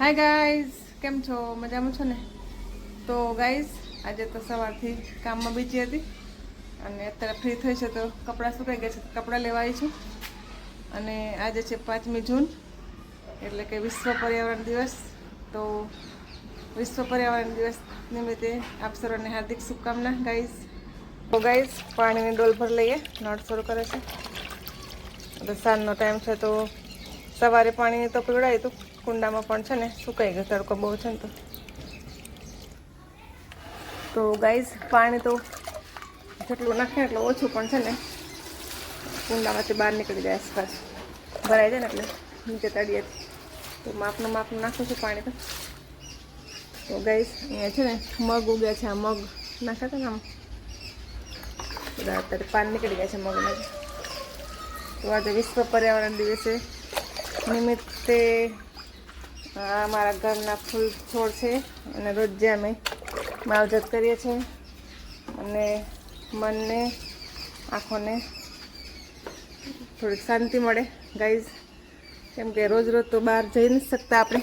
Hi guys કેમ છો? મજામાં છો ને? તો ગાઈઝ આજે તો સવારથી કામમાં બીજી હતી અને અત્યારે ફ્રી થઈ છે તો કપડાં સુકાઈ ગયા છે તો કપડાં લેવા આવી છું. અને આજે છે પાંચમી જૂન, એટલે કે વિશ્વ પર્યાવરણ દિવસ. તો વિશ્વ પર્યાવરણ દિવસ નિમિત્તે આપ સર્વને હાર્દિક શુભકામના ગાઈઝ તો ગાઈઝ પાણીની ડોલ ભર લઈએ. નળ શરૂ કરે છે. સાંજનો ટાઈમ છે તો સવારે પાણીની તો પીવડાવ્યું હતું. કુંડામાં પણ છે ને સુકાઈ ગયો તડકો બહુ છે ને તો. તો ગાઈઝ પાણી તો જેટલું નાખે એટલું ઓછું પણ છે ને કુંડામાંથી બહાર નીકળી જાય આસપાસ. ભરાઈ જાય ને એટલે નીચે તળિયે તો માપનું માપનું નાખું છું પાણી તો. તો ગાઈઝ અહીંયા છે ને મગ ઉગ્યા છે, આ મગ નાખ્યા હતા ને આમ. બધા અત્યારે પાન નીકળી ગયા છે મગમાં તો આજે વિશ્વ પર્યાવરણ દિવસે નિમિત્તે આ મારા ઘરના ફૂલ છોડ છે અને રોજે અમે માવજત કરીએ છીએ. અને મનને, આંખોને થોડીક શાંતિ મળે. ગાઈઝ કેમ કે રોજ રોજ તો બહાર જઈ નથી શકતા આપણે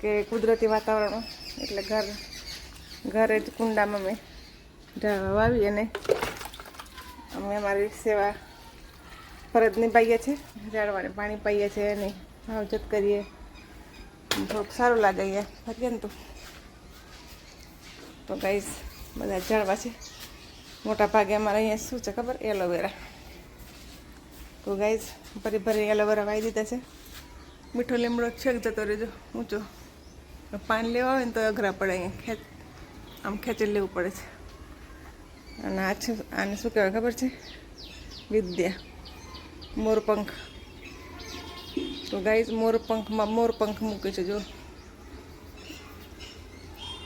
કે કુદરતી વાતાવરણ. એટલે ઘર, ઘરે જ કુંડામાં અમે ઝાડવા વાવી અને અમે અમારી સેવા ફરજ નિભાવીએ છીએ. ઝાડવાને પાણી પાઈએ છીએ અને માવજત કરીએ. થોડુંક સારું લાગે અહીંયા ફરીએ ને તો. તો ગાઈઝ બધા ઝાડવા છે. મોટા ભાગે અમારે અહીંયા શું છે ખબર? એલોવેરા તો ગાઈઝ ભરી ભરી એલોવેરા વાવી દીધા છે. મીઠો લીમડો છેક જતો રહેજો. ઊંચો પાન લેવા આવે ને તો અઘરા પડે અહીંયા. ખેંચ, આમ ખેંચી લેવું પડે છે. અને આ છે, આને શું કહેવાય ખબર છે? વિદ્યા. મોરપંખ. તો ગાઈઝ મોરપંખમાં મોરપંખ મૂકે છે, જો.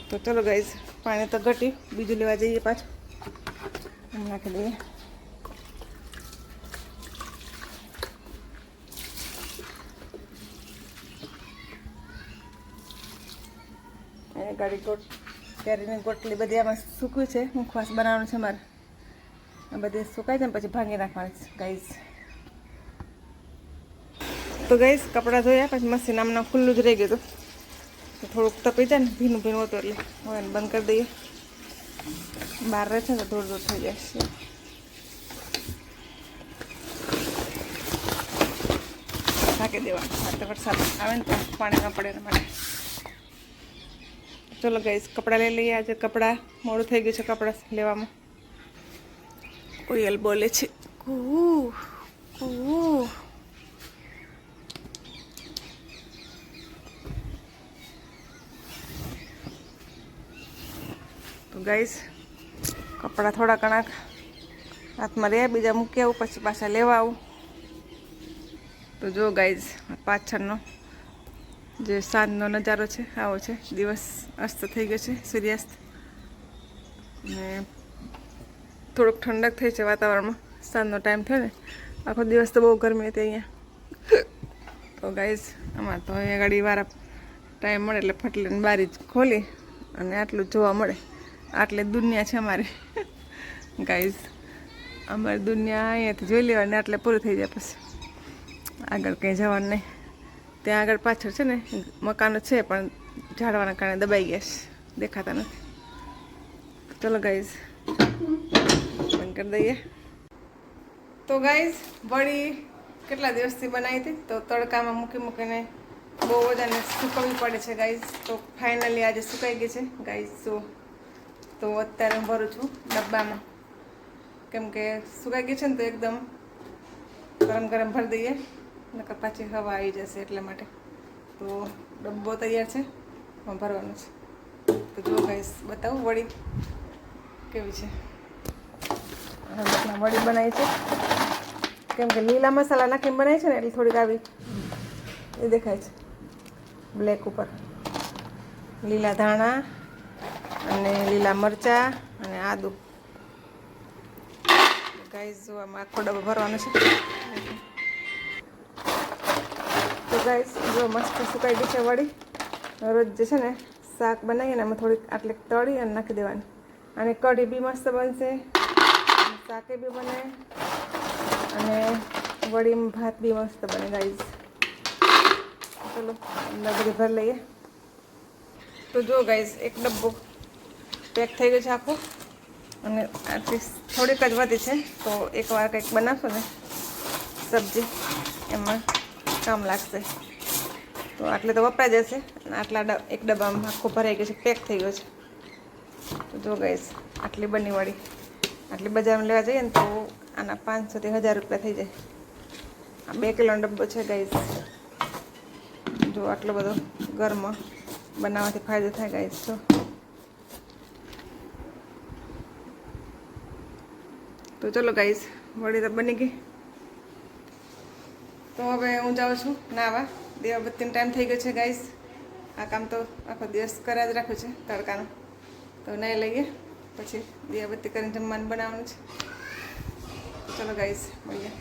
તો ચલો ગાઈઝ પાણી તો ઘટ્યું બીજું લેવા જઈએ પાછું. નાખી દઈએ. એને ગાડી ગોટ કેરીની ગોટલી બધી આમાં સૂકવી છે મુખવાસ બનાવવાનું છે મારે. આ બધી સુકાઈ જાય ને પછી ભાંગી નાખવાની છે ગાઈઝ તો ગઈશ કપડાં ધોયા, પછી મશીન આમના ખુલ્લું જ રહી ગયું હતું. થોડુંક તપી જાય ને, ભીનું ભીનું હતું એટલે હવે એને બંધ કરી દઈએ. બહાર રહે છે તો દૂર દૂર થઈ છે. ઢાંકી દેવાનું. સાથે વરસાદ આવે ને તો પાણી ન પડે એના માટે. ચલો ગઈશ કપડાં લઈ લઈએ આજે. કપડાં મોડું થઈ ગયું છે કપડાં લેવામાં. કોયલ બોલે છે. કુ કુ. તો ગાઈસ કપડાં થોડા ઘણા હાથમાં રહ્યા, બીજા મૂકી આવું, પછી પાછા લેવા આવું. તો જો ગાઈઝ પાછળનો જે સાંજનો નજારો છે, આવો છે. દિવસ અસ્ત થઈ ગયો છે, સૂર્યાસ્ત. ને થોડુંક ઠંડક થઈ છે વાતાવરણમાં. સાંજનો ટાઈમ થયો ને, આખો દિવસ તો બહુ ગરમી હતી અહીંયા. તો ગાઈઝ આમાં તો અહીંયા ગાડી વારા ટાઈમ મળે એટલે ફટલીને બારી જ ખોલી અને આટલું જોવા મળે. આટલે દુનિયા છે અમારે. ગાઈઝ અમારી દુનિયા અહીંયાથી જોઈ લેવાની, આટલે પૂરું થઈ જાય પછી. આગળ કંઈ જવાનું નહીં. ત્યાં આગળ પાછળ છે ને, મકાનો છે, પણ ઝાડવાના કારણે દબાઈ ગયા છે. દેખાતા નથી. ચલો ગાઈઝ બંધ કરી દઈએ. તો ગાઈઝ વળી કેટલા દિવસથી બનાવી હતી? તો તડકામાં મૂકી મૂકીને બહુ બધાને સુકવવી પડે છે ગાઈઝ તો ફાઇનલી આજે સુકાઈ ગઈ છે. ગાઈઝ તો તો અત્યારે હું ભરું છું ડબ્બામાં. કેમ કે સુકાઈ ગઈ છે ને તો એકદમ ગરમ ગરમ ભરી દઈએ. નકર પાછી હવા આવી જશે એટલા માટે. તો ડબ્બો તૈયાર છે. એમાં ભરવાનું છે. તો જો કહીશ બતાવું વડી કેવી છે. વળી બનાવી છે. કેમ કે લીલા મસાલા નાખીને બનાવી છે ને એટલે થોડીક આવી એ દેખાય છે. બ્લેક ઉપર લીલા ધાણા અને લીલા મરચાં અને આદુ. ગાઈઝ જો આમાં આખો ડબ્બો ભરવાનો છે. તો ગાઈઝ જો મસ્ત સુકાઈ ગઈ છે વળી રોજ જે છે ને શાક બનાવીએ ને એમાં થોડીક આટલી તળી અને નાખી દેવાની. અને કઢી બી મસ્ત બનશે. શાકે બી બને. અને વડીમાં ભાત બી મસ્ત બને ગાઈઝ ચલો, અંદર ભર ભરી લઈએ. તો જો ગાઈઝ એક ડબ્બો પેક થઈ ગયો છે આખો. અને આટલી થોડીક જ વધી છે. તો એકવાર કંઈક બનાવશો ને, સબ્જી, એમાં કામ લાગશે. તો આટલે તો વપરાઈ જશે. અને આટલા એક ડબ્બામાં આખું ભરાઈ ગયું છે, પેક થઈ ગયો છે. તો જો ગઈશ આટલી બની વાળી. આટલી બજારમાં લેવા જઈએ ને તો આના પાંચસોથી હજાર રૂપિયા થઈ જાય. આ બે કિલોનો ડબ્બો છે ગઈશ જો આટલો બધો ઘરમાં બનાવવાથી ફાયદો થાય ગાઈઝ જો. તો ચલો ગાઈસ વળી તો બની ગઈ. તો હવે હું જાઉં છું નાવા. દેવાબત્તીનો ટાઈમ થઈ ગયો છે ગાઈસ આ કામ તો આખો દિવસ કર્યા જ રાખ્યું છે તડકાનું. તો નહીં લઈએ, પછી દિયાબત્તી કરીને જમવાનું બનાવવાનું છે. ચલો ગાઈસ મળીએ.